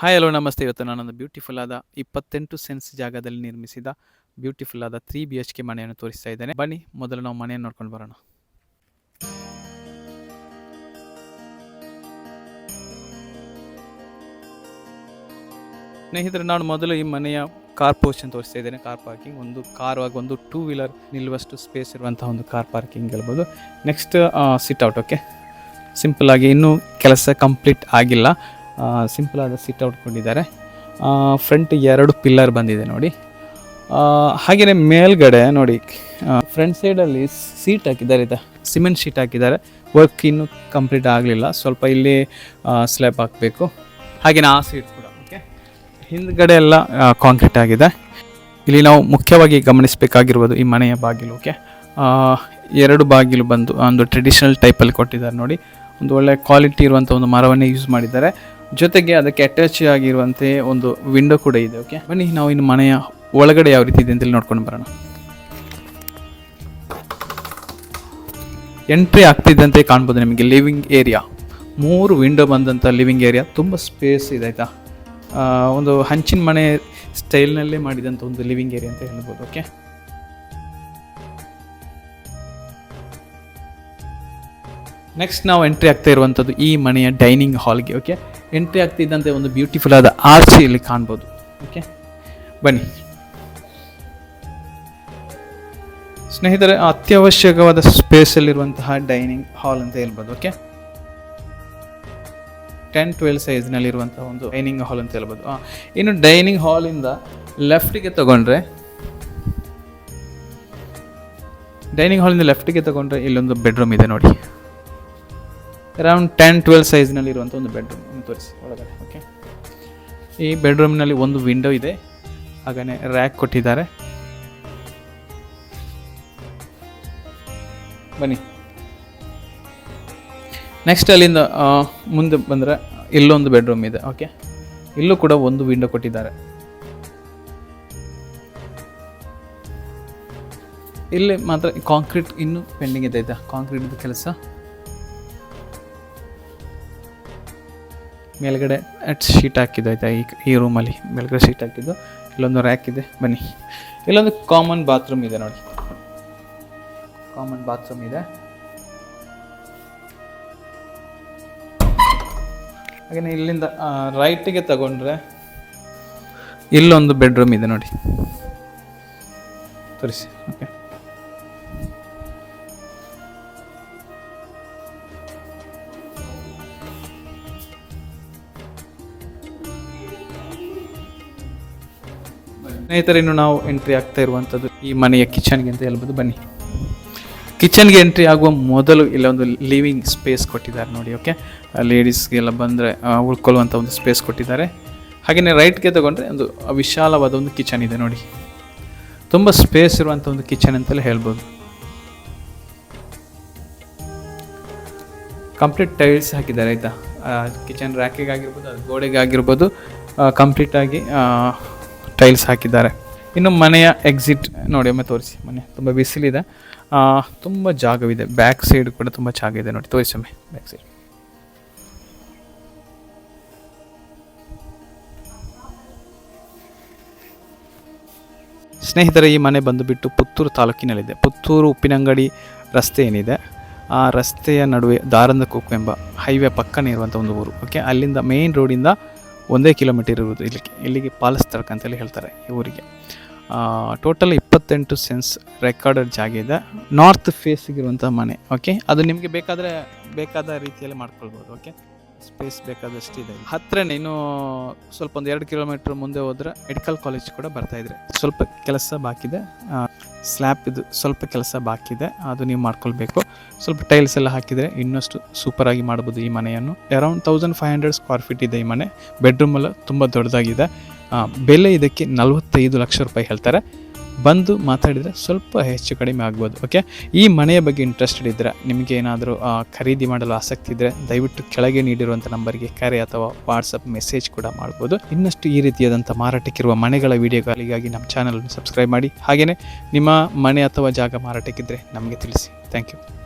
Hi hello ನಮಸ್ತೆ. ಇವತ್ತು ನಾನೊಂದು ಬ್ಯೂಟಿಫುಲ್ ಆದ ಇಪ್ಪತ್ತೆಂಟು ಸೆನ್ಸ್ ಜಾಗದಲ್ಲಿ ನಿರ್ಮಿಸಿದ ಬ್ಯೂಟಿಫುಲ್ ಆದ ತ್ರೀ ಬಿ ಎಚ್ ಕೆ ಮನೆಯನ್ನು ತೋರಿಸ್ತಾ ಇದ್ದೇನೆ. ಬನ್ನಿ, ಮೊದಲು ನಾವು ಮನೆಯನ್ನು ನೋಡ್ಕೊಂಡು ಬರೋಣ. ಸ್ನೇಹಿತರೆ, ನಾನು ಮೊದಲು ಈ ಮನೆಯ ಕಾರ್ ಪೋರ್ಷನ್ ತೋರಿಸ್ತಾ ಇದ್ದೇನೆ. ಕಾರ್ ಪಾರ್ಕಿಂಗ್ ಒಂದು ಕಾರ್ ಆಗಿ ಒಂದು ಟೂ ವೀಲರ್ ನಿಲ್ಲುವಷ್ಟು ಸ್ಪೇಸ್ ಇರುವಂತಹ ಒಂದು ಕಾರ್ ಪಾರ್ಕಿಂಗ್ ಹೇಳ್ಬೋದು. Next sit out okay simple ಆಗಿ ಇನ್ನೂ ಕೆಲಸ ಕಂಪ್ಲೀಟ್ ಆಗಿಲ್ಲ. ಸಿಂಪಲ್ ಆದ ಸಿಟ್ ಔಟ್ ಕೊಟ್ಟಿದ್ದಾರೆ ಫ್ರಂಟ್ ಎರಡು ಪಿಲ್ಲರ್ ಬಂದಿದೆ ನೋಡಿ. ಹಾಗೆಯೇ ಮೇಲ್ಗಡೆ ನೋಡಿ ಫ್ರಂಟ್ ಸೈಡಲ್ಲಿ ಸೀಟ್ ಹಾಕಿದ್ದಾರೆ ಇದು. ಸಿಮೆಂಟ್ ಶೀಟ್ ಹಾಕಿದ್ದಾರೆ. ವರ್ಕ್ ಇನ್ನೂ ಕಂಪ್ಲೀಟ್ ಆಗಲಿಲ್ಲ. ಸ್ವಲ್ಪ ಇಲ್ಲಿ ಸ್ಲ್ಯಾಬ್ ಹಾಕಬೇಕು. ಹಾಗೆಯೇ ಆ ಸೀಟ್ ಕೂಡ ಓಕೆ ಹಿಂದ್ಗಡೆ ಎಲ್ಲ ಕಾಂಕ್ರೀಟ್ ಆಗಿದೆ. ಇಲ್ಲಿ ನಾವು ಮುಖ್ಯವಾಗಿ ಗಮನಿಸಬೇಕಾಗಿರುವುದು ಈ ಮನೆಯ ಬಾಗಿಲು ಓಕೆ ಎರಡು ಬಾಗಿಲು ಬಂದು, ಒಂದು ಟ್ರೆಡಿಷನಲ್ ಟೈಪಲ್ಲಿ ಕೊಟ್ಟಿದ್ದಾರೆ ನೋಡಿ. ಒಂದು ಒಳ್ಳೆ ಕ್ವಾಲಿಟಿ ಇರುವಂಥ ಒಂದು ಮರವನ್ನೇ ಯೂಸ್ ಮಾಡಿದ್ದಾರೆ. ಜೊತೆಗೆ ಅದಕ್ಕೆ ಅಟ್ಯಾಚ್ ಆಗಿರುವಂತೆ ಒಂದು ವಿಂಡೋ ಕೂಡ ಇದೆ ಓಕೆ ಬನ್ನಿ, ನಾವು ಇನ್ನು ಮನೆಯ ಒಳಗಡೆ ಯಾವ ರೀತಿ ಇದೆ ಅಂತೇಳಿ ನೋಡ್ಕೊಂಡು ಬರೋಣ. ಎಂಟ್ರಿ ಆಗ್ತಿದ್ದಂತೆ ಕಾಣ್ಬೋದು ನಿಮಗೆ ಲಿವಿಂಗ್ ಏರಿಯಾ ಮೂರು ವಿಂಡೋ ಬಂದಂಥ ಲಿವಿಂಗ್ ಏರಿಯಾ ತುಂಬ ಸ್ಪೇಸ್ ಇದೆ, ಆಯಿತಾ? ಒಂದು ಹಂಚಿನ ಮನೆ ಸ್ಟೈಲ್ನಲ್ಲೇ ಮಾಡಿದಂಥ ಒಂದು ಲಿವಿಂಗ್ ಏರಿಯಾ ಅಂತ ಹೇಳ್ಬೋದು ಓಕೆ ನೆಕ್ಸ್ಟ್ ನಾವು ಎಂಟ್ರಿ ಆಗ್ತಾ ಇರುವಂಥದ್ದು ಈ ಮನೆಯ ಡೈನಿಂಗ್ ಹಾಲ್ಗೆ ಓಕೆ ಎಂಟ್ರಿ ಆಗ್ತಿದ್ದಂತೆ ಒಂದು ಬ್ಯೂಟಿಫುಲ್ ಆದ ಆರ್ ಸಿ ಇಲ್ಲಿ ಕಾಣ್ಬೋದು. ಓಕೆ ಬನ್ನಿ. ಸ್ನೇಹಿತರೆ, ಅತ್ಯವಶ್ಯಕವಾದ ಸ್ಪೇಸಲ್ಲಿರುವಂತಹ ಡೈನಿಂಗ್ ಹಾಲ್ ಅಂತ ಹೇಳ್ಬೋದು ಓಕೆ ಟೆನ್ ಟ್ವೆಲ್ ಸೈಜ್ನಲ್ಲಿರುವಂತಹ ಒಂದು ಡೈನಿಂಗ್ ಹಾಲ್ ಅಂತ ಹೇಳ್ಬೋದು. ಇನ್ನು ಡೈನಿಂಗ್ ಹಾಲಿಂದ ಲೆಫ್ಟಿಗೆ ತಗೊಂಡ್ರೆ ಡೈನಿಂಗ್ ಹಾಲಿಂದ ಲೆಫ್ಟಿಗೆ ತಗೊಂಡ್ರೆ ಇಲ್ಲೊಂದು ಬೆಡ್ರೂಮ್ ಇದೆ ನೋಡಿ. ಅರೌಂಡ್ ಟೆನ್ ಟ್ವೆಲ್ ಸೈಜ್ನಲ್ಲಿ ಇರುವಂಥ ಒಂದು ಬೆಡ್ರೂಮ್ ತೋರಿಸಿ ಒಳಗಡೆ ಓಕೆ ಈ ಬೆಡ್ರೂಮ್ನಲ್ಲಿ ಒಂದು ವಿಂಡೋ ಇದೆ. ಹಾಗೆಯೇ ರ್ಯಾಕ್ ಕೊಟ್ಟಿದ್ದಾರೆ. ಬನ್ನಿ. ನೆಕ್ಸ್ಟ್ ಅಲ್ಲಿಂದ ಮುಂದೆ ಬಂದರೆ ಇಲ್ಲೊಂದು ಬೆಡ್ರೂಮ್ ಇದೆ ಓಕೆ ಇಲ್ಲೂ ಕೂಡ ಒಂದು ವಿಂಡೋ ಕೊಟ್ಟಿದ್ದಾರೆ. ಇಲ್ಲಿ ಮಾತ್ರ ಕಾಂಕ್ರೀಟ್ ಇನ್ನೂ ಪೆಂಡಿಂಗ್ ಇದೆ ಇದೆ. ಕಾಂಕ್ರೀಟ್ ಕೆಲಸ. ಮೇಲ್ಗಡೆ ಶೀಟ್ ಹಾಕಿದ್ದು, ಆಯಿತಾ? ಈ ಈ ರೂಮಲ್ಲಿ ಮೇಲ್ಗಡೆ ಶೀಟ್ ಹಾಕಿದ್ದು. ಇಲ್ಲೊಂದು ರ್ಯಾಕ್ ಇದೆ. ಬನ್ನಿ. ಇಲ್ಲೊಂದು ಕಾಮನ್ ಬಾತ್ರೂಮ್ ಇದೆ ನೋಡಿ. ಕಾಮನ್ ಬಾತ್ರೂಮ್ ಇದೆ. ಹಾಗೆಯೇ ಇಲ್ಲಿಂದ ರೈಟಿಗೆ ತಗೊಂಡ್ರೆ ಇಲ್ಲೊಂದು ಬೆಡ್ರೂಮ್ ಇದೆ ನೋಡಿ. ತೋರಿಸಿ ಓಕೆ ಸ್ನೇಹಿತರೆ, ಇನ್ನು ನಾವು ಎಂಟ್ರಿ ಆಗ್ತಾ ಇರುವಂಥದ್ದು ಈ ಮನೆಯ ಕಿಚನ್ಗೆ ಅಂತ ಹೇಳ್ಬೋದು. ಬನ್ನಿ. ಕಿಚನ್ಗೆ ಎಂಟ್ರಿ ಆಗುವ ಮೊದಲು ಇಲ್ಲೊಂದು ಲಿವಿಂಗ್ ಸ್ಪೇಸ್ ಕೊಟ್ಟಿದ್ದಾರೆ ನೋಡಿ ಓಕೆ ಲೇಡೀಸ್ಗೆಲ್ಲ ಬಂದರೆ ಉಳ್ಕೊಳ್ಳುವಂಥ ಒಂದು ಸ್ಪೇಸ್ ಕೊಟ್ಟಿದ್ದಾರೆ. ಹಾಗೆಯೇ ರೈಟ್ಗೆ ತಗೊಂಡ್ರೆ ಒಂದು ವಿಶಾಲವಾದ ಒಂದು ಕಿಚನ್ ಇದೆ ನೋಡಿ. ತುಂಬ ಸ್ಪೇಸ್ ಇರುವಂಥ ಒಂದು ಕಿಚನ್ ಅಂತಲೇ ಹೇಳ್ಬೋದು. ಕಂಪ್ಲೀಟ್ ಟೈಲ್ಸ್ ಹಾಕಿದ್ದಾರೆ, ಆಯಿತಾ? ಕಿಚನ್ ರ್ಯಾಕಿಗಾಗಿರ್ಬೋದು ಅದು ಗೋಡೆಗೆ ಆಗಿರ್ಬೋದು ಕಂಪ್ಲೀಟಾಗಿ ಟೈಲ್ಸ್ ಹಾಕಿದ್ದಾರೆ. ಇನ್ನು ಮನೆಯ ಎಕ್ಸಿಟ್ ನೋಡಿ ಒಮ್ಮೆ ತೋರಿಸಿ. ಮನೆ ತುಂಬ ಬಿಸಿಲಿದೆ. ತುಂಬ ಜಾಗವಿದೆ. ಬ್ಯಾಕ್ ಸೈಡ್ ಕೂಡ ತುಂಬ ಜಾಗ ಇದೆ ನೋಡಿ. ತೋರಿಸಿ ಒಮ್ಮೆ ಬ್ಯಾಕ್ ಸೈಡ್ ಸ್ನೇಹಿತರೆ, ಈ ಮನೆ ಬಂದುಬಿಟ್ಟು ಪುತ್ತೂರು ತಾಲೂಕಿನಲ್ಲಿದೆ. ಪುತ್ತೂರು ಉಪ್ಪಿನಂಗಡಿ ರಸ್ತೆ ಏನಿದೆ? ಆ ರಸ್ತೆಯ ನಡುವೆ ದಾರಂದ ಎಂಬ ಹೈವೇ ಪಕ್ಕನೇ ಇರುವಂಥ ಒಂದು ಊರು. ಓಕೆ ಅಲ್ಲಿಂದ ಮೇನ್ ರೋಡಿಂದ ಒಂದೇ ಕಿಲೋಮೀಟರ್ ಇರುವುದು. ಇಲ್ಲಿಗೆ ಇಲ್ಲಿಗೆ ಪಾಲಸ್ತರ್ಕ ಅಂತೇಳಿ ಹೇಳ್ತಾರೆ ಈ ಊರಿಗೆ. ಟೋಟಲ್ ಇಪ್ಪತ್ತೆಂಟು ಸೆನ್ಸ್ ರೆಕಾರ್ಡೆಡ್ ಜಾಗ ಇದೆ. ನಾರ್ತ್ ಫೇಸಿಗಿರುವಂಥ ಮನೆ ಓಕೆ ಅದು ನಿಮಗೆ ಬೇಕಾದರೆ, ಬೇಕಾದ ರೀತಿಯಲ್ಲಿ ಮಾಡ್ಕೊಳ್ಬೋದು ಓಕೆ ಸ್ಪೇಸ್ ಬೇಕಾದಷ್ಟು ಇದೆ ಹತ್ರನೇ ನೀನು ಸ್ವಲ್ಪ ಒಂದು ಎರಡು ಕಿಲೋಮೀಟ್ರ್ ಮುಂದೆ ಹೋದರೆ ಮೆಡಿಕಲ್ ಕಾಲೇಜ್ ಕೂಡ ಬರ್ತಾ ಇದ್ರೆ. ಸ್ವಲ್ಪ ಕೆಲಸ ಬಾಕಿದೆ. ಸ್ಲ್ಯಾಪ್ ಇದು ಸ್ವಲ್ಪ ಕೆಲಸ ಬಾಕಿ ಇದೆ, ಅದು ನೀವು ಮಾಡ್ಕೊಳ್ಬೇಕು. ಸ್ವಲ್ಪ ಟೈಲ್ಸ್ ಎಲ್ಲ ಹಾಕಿದರೆ ಇನ್ನಷ್ಟು ಸೂಪರಾಗಿ ಮಾಡ್ಬೋದು ಈ ಮನೆಯನ್ನು. Around thousand five hundred square feet ಇದೆ ಈ ಮನೆ. ಬೆಡ್ರೂಮ್ ಎಲ್ಲ ತುಂಬ ದೊಡ್ಡದಾಗಿದೆ. ಬೆಲೆ ಇದಕ್ಕೆ ನಲವತ್ತೈದು ಲಕ್ಷ ರೂಪಾಯಿ ಹೇಳ್ತಾರೆ. ಬಂದು ಮಾತಾಡಿದರೆ ಸ್ವಲ್ಪ ಹೆಚ್ಚು ಕಡಿಮೆ ಆಗ್ಬೋದು ಓಕೆ ಈ ಮನೆಯ ಬಗ್ಗೆ ಇಂಟ್ರೆಸ್ಟೆಡ್ ಇದ್ದರೆ ನಿಮಗೆ ಏನಾದರೂ ಖರೀದಿ ಮಾಡಲು ಆಸಕ್ತಿ ಇದ್ದರೆ ದಯವಿಟ್ಟು ಕೆಳಗೆ ನೀಡಿರುವಂಥ ನಂಬರ್ಗೆ ಕರೆ ಅಥವಾ ವಾಟ್ಸಪ್ ಮೆಸೇಜ್ ಕೂಡ ಮಾಡ್ಬೋದು. ಇನ್ನಷ್ಟು ಈ ರೀತಿಯಾದಂಥ ಮಾರಾಟಕ್ಕಿರುವ ಮನೆಗಳ ವಿಡಿಯೋಗಳಿಗಾಗಿ ನಮ್ಮ ಚಾನಲನ್ನು ಸಬ್ಸ್ಕ್ರೈಬ್ ಮಾಡಿ. ಹಾಗೆಯೇ ನಿಮ್ಮ ಮನೆ ಅಥವಾ ಜಾಗ ಮಾರಾಟಕ್ಕಿದ್ದರೆ ನಮಗೆ ತಿಳಿಸಿ. Thank you